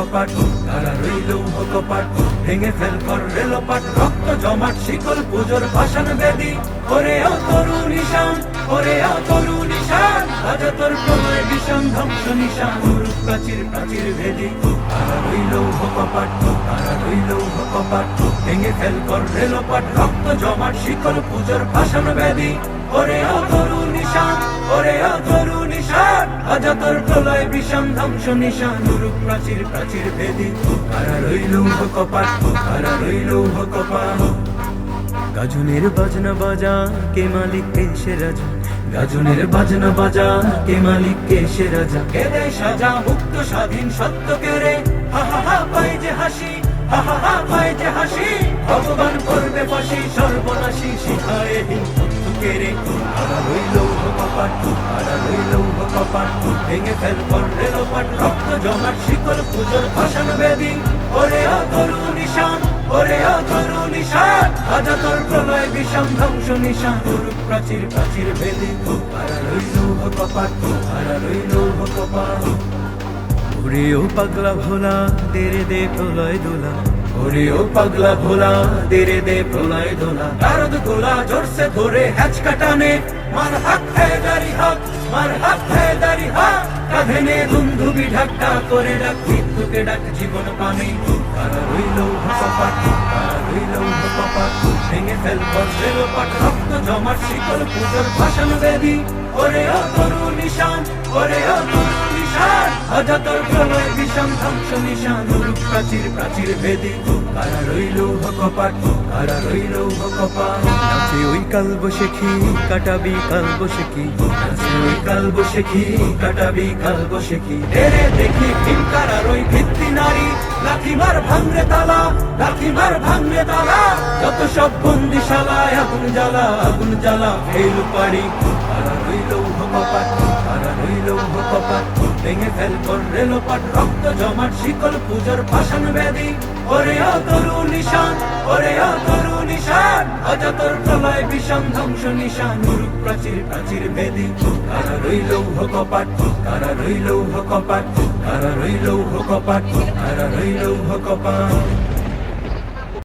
কপাট কারা রইল কপাট ভেঙে ফেল কর রেলপাট, রক্ত জমাট, শিকল পুজোর ভাষণ বেদি। ওরে ও তরু নিশান তরু নিশান আজ তোর প্রলয় ধ্বংস নিশান। রূপ প্রাচীর প্রাচীর ভেদি কারা রইল কপাট কারা রইল কপাট ভেঙে ফেল কর রেলপাট, রক্ত জমাট, শিকল পুজোর ভাষণ বেদি। ওরে ও তরু নিশান ওরে ও তরু নিশান আজ প্রলয় বিষম ধ্বংস নিশান রূপ প্রাচীর প্রাচীর ভেদি। কারা রইল কপাট কারা রইল কপাট। গাজনের বাজনা বাজা, কে মালিক, কে সে রাজা? গাজনের বাজনা বাজা, কে মালিক, কে সে রাজা? কে দেয় সাজা, মুক্ত, স্বাধীন সত্য কে রে? হা হা হা যে হাসি, হা হা হা যে হাসি। ভগবান করবে ফাঁসি, সর্বনাশী শিখায় হিন্দু কে রে আরা রইল কপাট আরা রইল কপাট ভেঙে ফেল কর রেলপাট রক্ত জমাট, শিকল পুজোর ভাষণ বেদি। ওরে ও নিশান, ওরে ও নিশান আজ তোর প্রলয় বিষম ধ্বংস নিশান। রূপ প্রাচীর প্রাচীর বেদি। আরা রইল কপাট আরা রইল কপাট ওরে ও পাগলা ভোলা, দেরে দে প্রলয় দোলা। ওরে ও পাগলা ভোলা, দেরে দে প্রলয় দোলা নারদ গোলা জোরসে ধরে হ্যাচ কাটানে, মার হাত হ্যাঁ দারি হাত, মার হাত হ্যাঁ দারি হাত। কাঁধে নে ধুমধুমি ঢাকা করে ডাক মৃত্যুকে ডাক জীবন পানে। কারা রইল কপাট কারা রইল কপাট ভেঙে ফেল বজ্রের পাট রক্ত জমাট শিকল পুজোর ভাষণ বেদি। ওরে ও তরু নিশান, ওরে ও অজাতর প্রলয় বিষম ধ্বংস নিশান প্রাচীর প্রাচীর ভেদি কারা রইল কপাট কারা রইল কপাট নাচে ওই কাল বসে খি কাটাবি কাল বসে কি নাচে ওই কাল বসে কি কাটাবি কাল বসে কি এরে দেখি ভীম কারার ওই ভিত্তি নারী লাথি মার ভাঙরে তালা লাথি মার ভাঙরে তালা। যত সব বন্দিশালায় আগুন জ্বালা আগুন জ্বালা ফেল পারি কারা রইল কপাট কারা রইল কপাট ভেঙে ফেল কর রেলপাট রক্ত জমাট, শিকল পুজোর ভাষণ ব্যাধি। ওরে অতরু তরু নিশান, ওরে অতরু তরু নিশান অজাতর প্রলয় বিষম ধ্বংস নিশান। গুরু প্রাচীর প্রাচীর বেদি কারা রইল কপাট, কারা রইল কপাট, কারা রইল কপাট, কারা রইল কপাট।